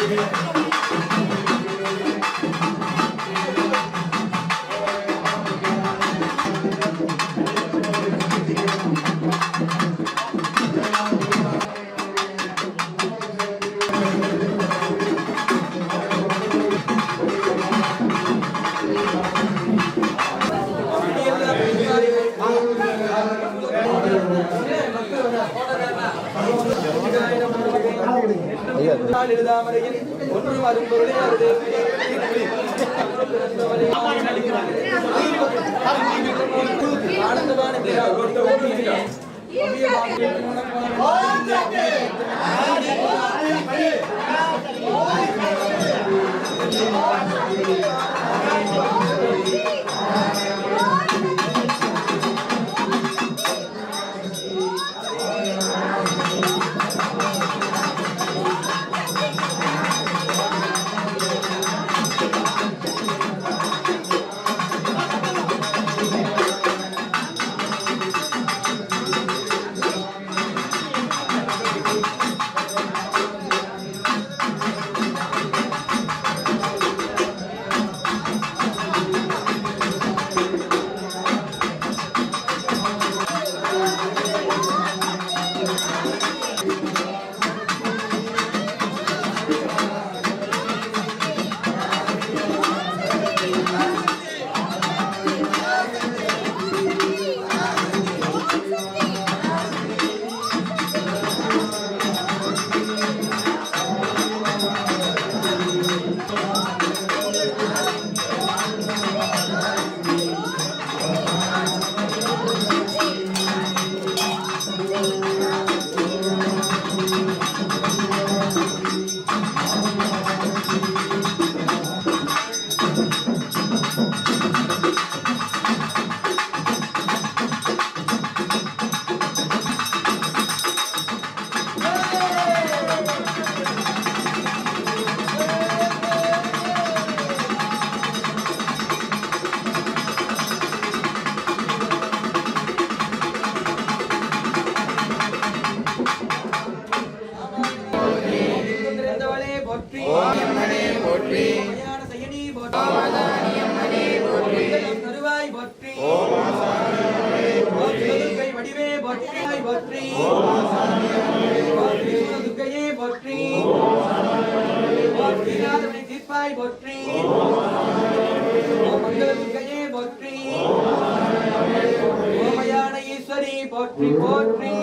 Amen. ஒன்றும் நாதமணி தீர்ப்பாய் போற்றி மங்கள துர்க்கையே போற்றி. ஓமயான ஈஸ்வரி போற்றி போற்றி.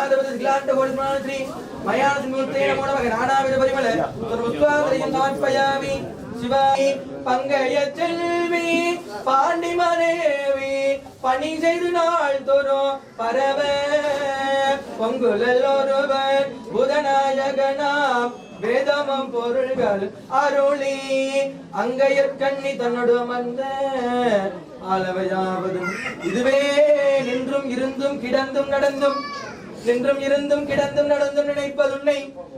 மகாதபதிலாண்டோடிமானத்ரி மயாத்மூர்த்தேன மூடமக நானாவித பரிமல துர்முத்வாதரியம் சமர்ப்பயாமி சிவாமி பங்கைய செல்வி பாண்டிமரேவி பணி செய்து நாள் தோறும் பரவ. பொங்குலல் ஒருவன் புதநாயகனாம் வேதமம் பொருள்கள் அருளி. அங்கையற்கண்ணி தன்னோடு அமர்ந்த அளவையாவதும் இதுவே நின்றும் இருந்தும் கிடந்தும் நடந்தும். நின்றும் இருந்தும் கிடந்தும் நடந்தும் நினைப்பதுன்னை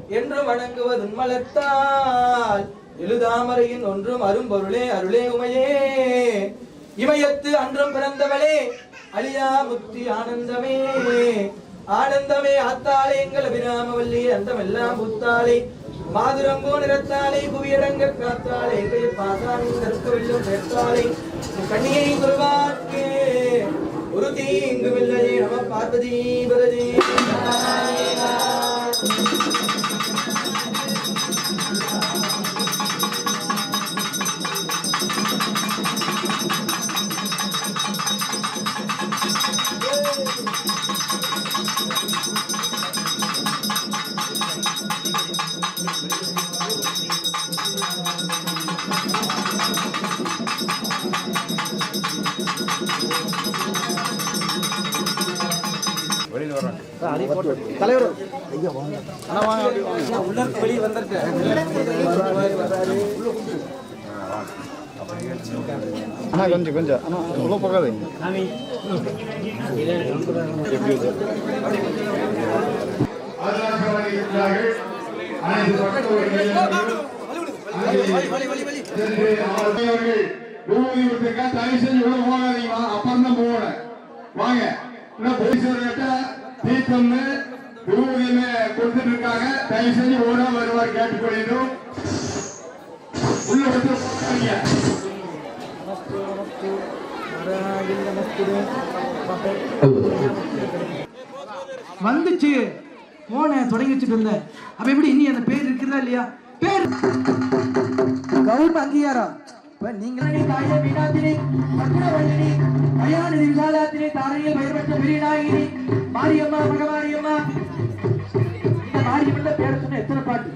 என்றும் வணங்குவதுன் மலர்த்தால். எழுதாமறையின் ஒன்றும் அரும்பொருளே அருளே உமையே. இமயத்து அன்றும் பிறந்தவளே அழியா முக்தி ஆனந்தமே. ஆனந்தமே ஆத்தாளே எங்கள் அபிராமவல்லி அந்தமெல்லாம் புத்தாளே. மாதுரம்போ நிறத்தாலே புவியரங்க காத்தாலே எங்கள் பாசாமி கருக்க வெல்லும் கண்ணியை குருவாக்கே ஒரு தீங்குமில்லையே நம பார்வதி பரதி அண்ணா கொஞ்சம் கொஞ்சம். அண்ணா உள்ள போகாதீங்க எப்படி அப்புறம் தான் போகணும் வாங்க போலீஸ் தீர்த்தம்னு விபூதியுமே கொடுத்துட்டு இருக்காங்க தயவு செஞ்சு ஓட வருவார் கேட்டுக்கொள்கிறோம் உள்ள வந்து போகாதீங்க வந்துச்சு. போன தொடங்கி வச்சுட்டு இருந்தேன். அப்ப எப்படி இனி அந்த பேர் இருக்குதா இல்லையா? பேர் கவுர்மெண்ட் அங்கீகாரம். இப்ப நீங்க தாயே மீனாத்தினி மக்குரவள்ளினி மயாநிதி விசாலாத்தினி தாரையில் பெயர் பெற்ற பெரியநாயகினி மாரியம்மா மகமாரியம்மா மாரியம்மன் பேர் சொன்ன எத்தனை பாட்டு.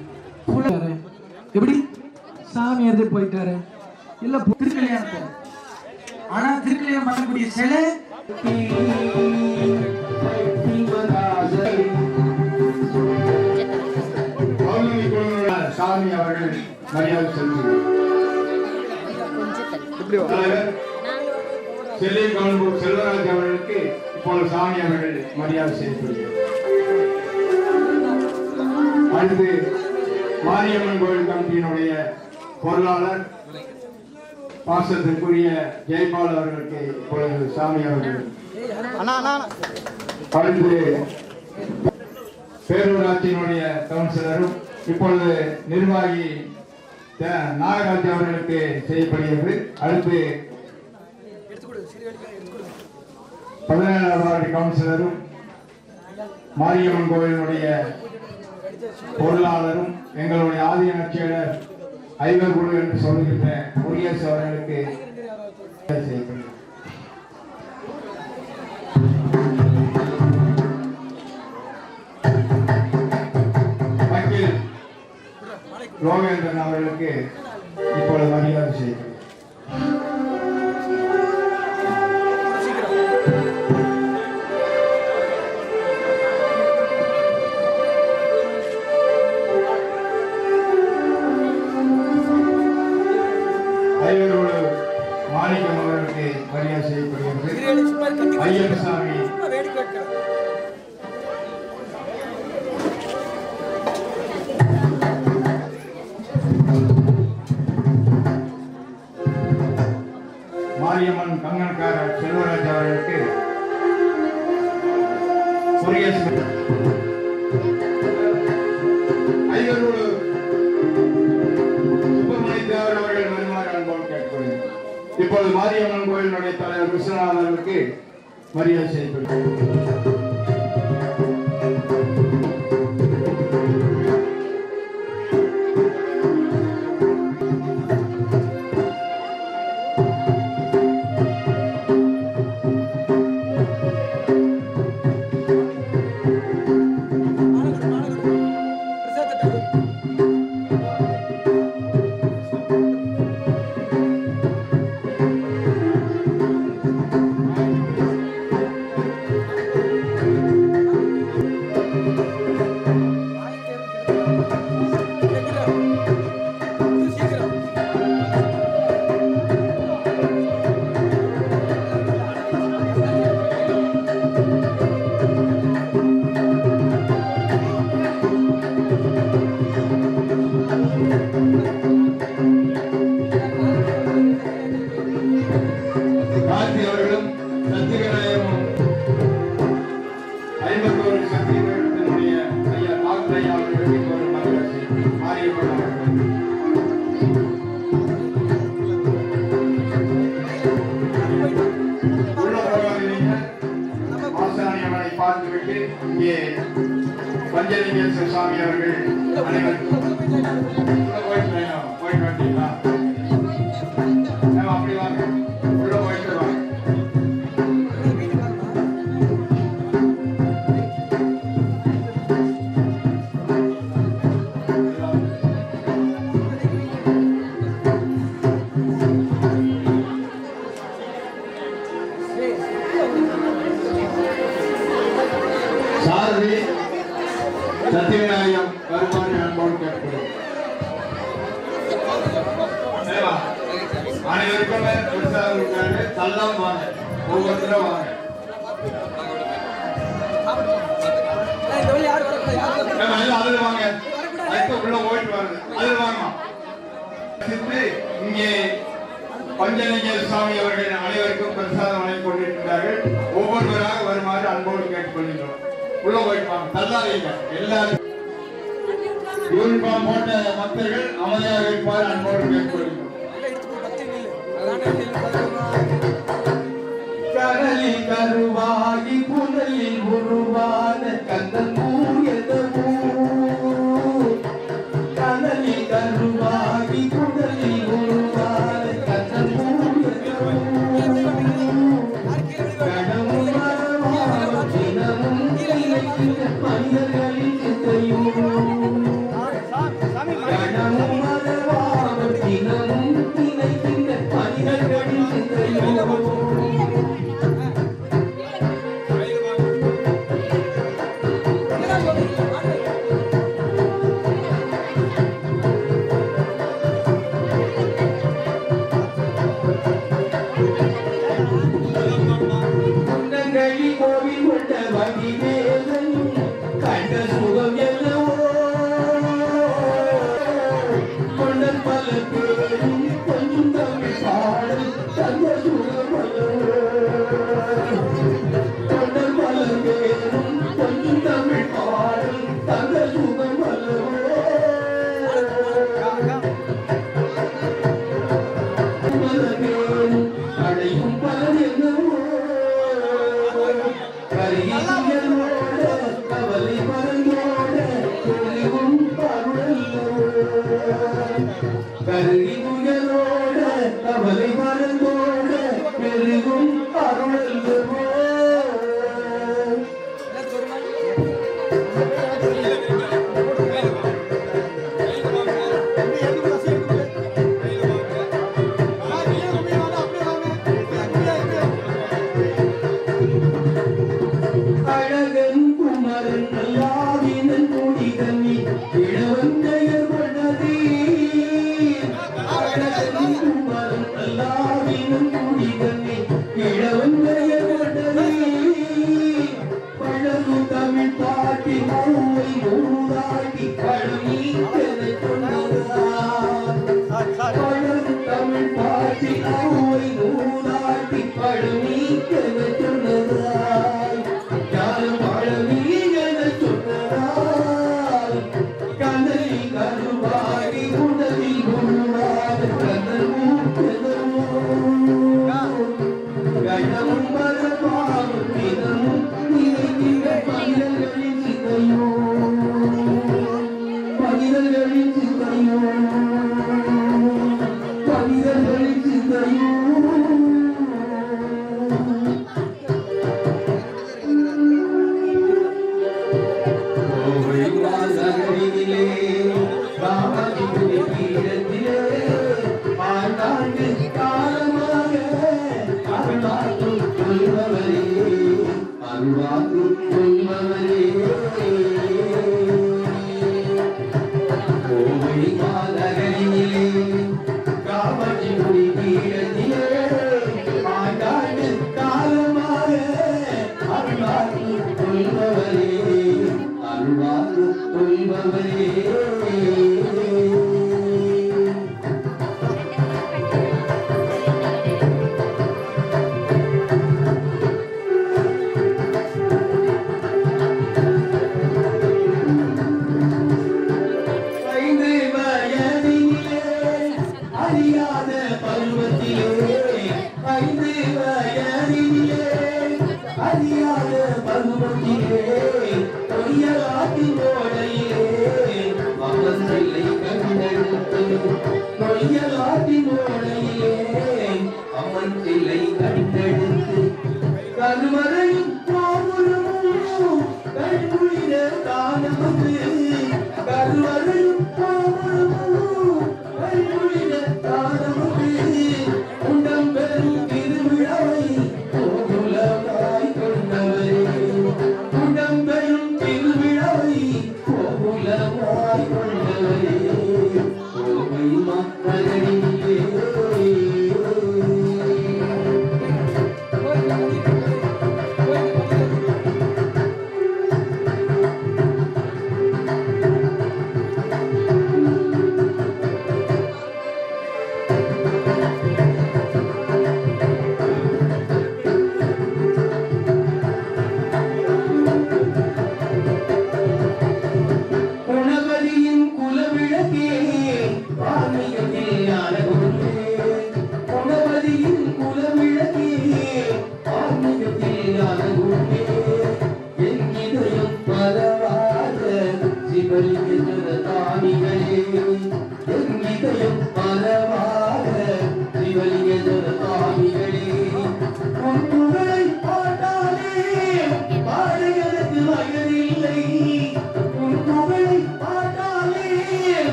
எப்படி? சாமி எடுத்துட்டு போயிட்டாரு. இல்ல திருக்கல்யாணத்தை ஆனா திருக்கல்யாணம் பண்ணக்கூடிய சிலை சாமி அவர்கள் மரியாதை தலைவர் செல்லை கவுன்பூர் செல்வராஜ் அவர்களுக்கு இப்பொழுது சாமி அவர்கள் மரியாதை செய்யப்படுகிறார் அடுத்து மாரியம்மன் கோயில் கமிட்டியினுடைய பொருளாளர் பாசத்திற்குரிய ஜெயபால் அவர்களுக்கு இப்பொழுது சாமி அவர்கள். அடுத்து பேரூராட்சியினுடைய கவுன்சிலரும் இப்பொழுது நிர்வாகி நாகராஜ் அவர்களுக்கு செய்யப்படுகிறது. அடுத்து பதினேழாம் வார்டு கவுன்சிலரும் மாரியம்மன் கோயிலுடைய பொருளாளரும் எங்களுடைய ஆதிய நட்சியர் ஐவர் குழு என்று சொல்லுகின்ற முருகேசு அவர்களுக்கு லோகேந்திரன் அவர்களுக்கு இப்பொழுது மரியாதை செய்கிறேன் மாரியம்மன் கங்கன்காரர் செல்வராஜ் அவர்களுக்கு ஐயரோடு சுப்பிரமணிய அவர்கள் வருமாறு அன்போடு கேட்டுக்கொள்கிறேன். இப்பொழுது மாரியம்மன் கோயிலுடைய தலைவர் விஸ்வநாதன் அவர்களுக்கு மரியாதை செய்யப்படுகிறது பார்த்துவிட்டு இங்கே பஞ்சலிங்கேஸ்வர சுவாமி அவர்கள் அனைவரும் சாரதி சத்தியநாயம் வருமாறு அன்போடு கேட்கப்படுகிறது அனைவருக்கும் உற்சாகம் இருக்காரு. வாங்க. ஒவ்வொருத்தரும் வாங்க. அதுல போயிட்டு வருது வாங்க. இங்கே பஞ்சலிங்கர் சுவாமி அவர்களின் அனைவருக்கும் பிரசாதம் வழங்கிக் கொண்டிருக்கிறார்கள். ஒவ்வொருவராக வருமாறு அன்போடு கேட்டுக்கொள்கின்றோம். உள்ள போயிருப்பாங்க தள்ளாதீங்க எல்லாரும். யூனிஃபார்ம் போட்ட பக்தர்கள் அமைதியாக இருப்பார் அன்போடு கேட்கொள்ளுங்கள் கடலில் கருவாகி புனலில் உருவாகி கருவி புயலோட கவலை மறந்தோட பெருகும் அருளல்கள் be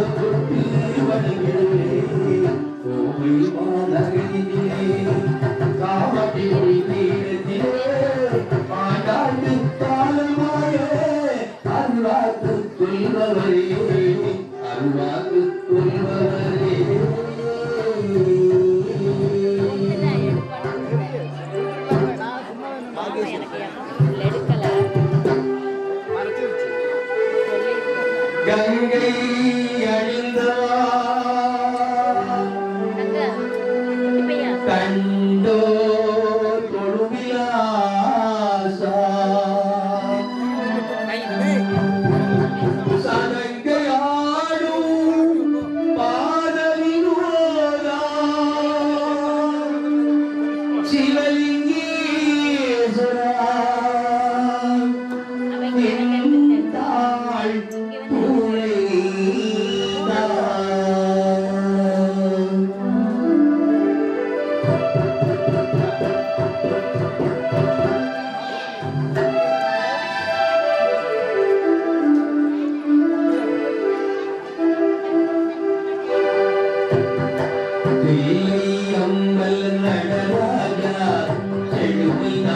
தொட்டு வழங்கிடுவேன் கோவில் மாநகரிலே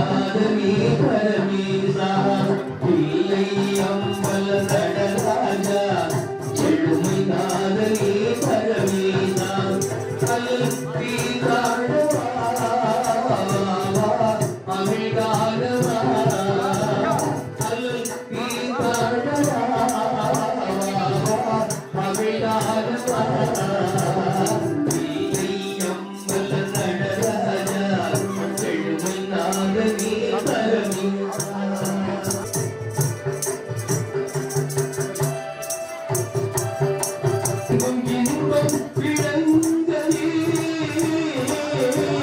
Academy. அருள்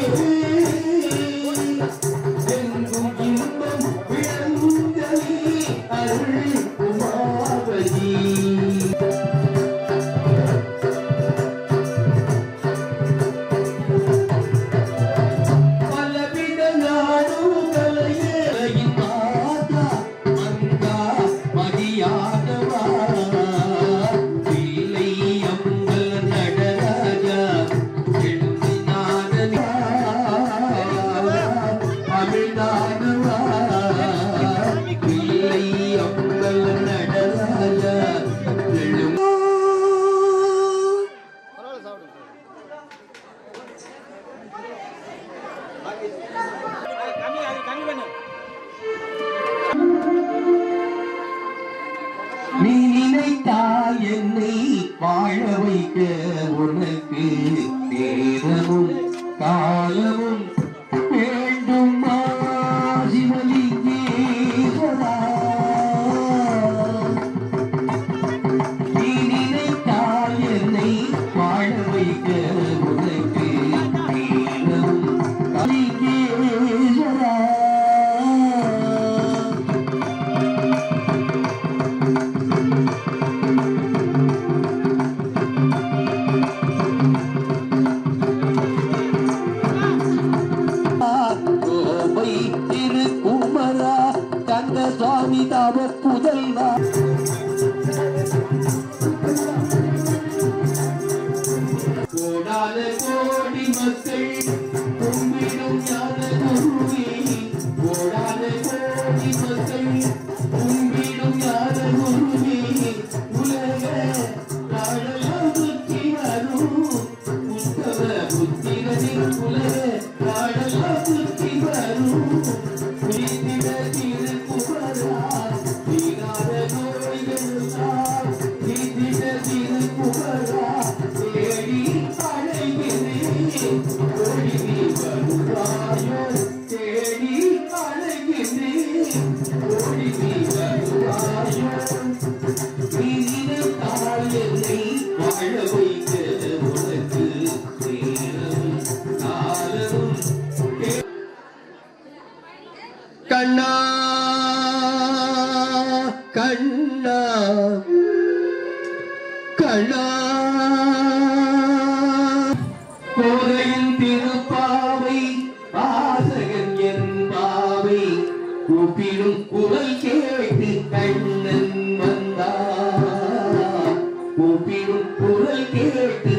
கூப்பிடும் குரல் கேட்டு கண்ணன் வந்தார். கூப்பிடும் குரல் கேட்டு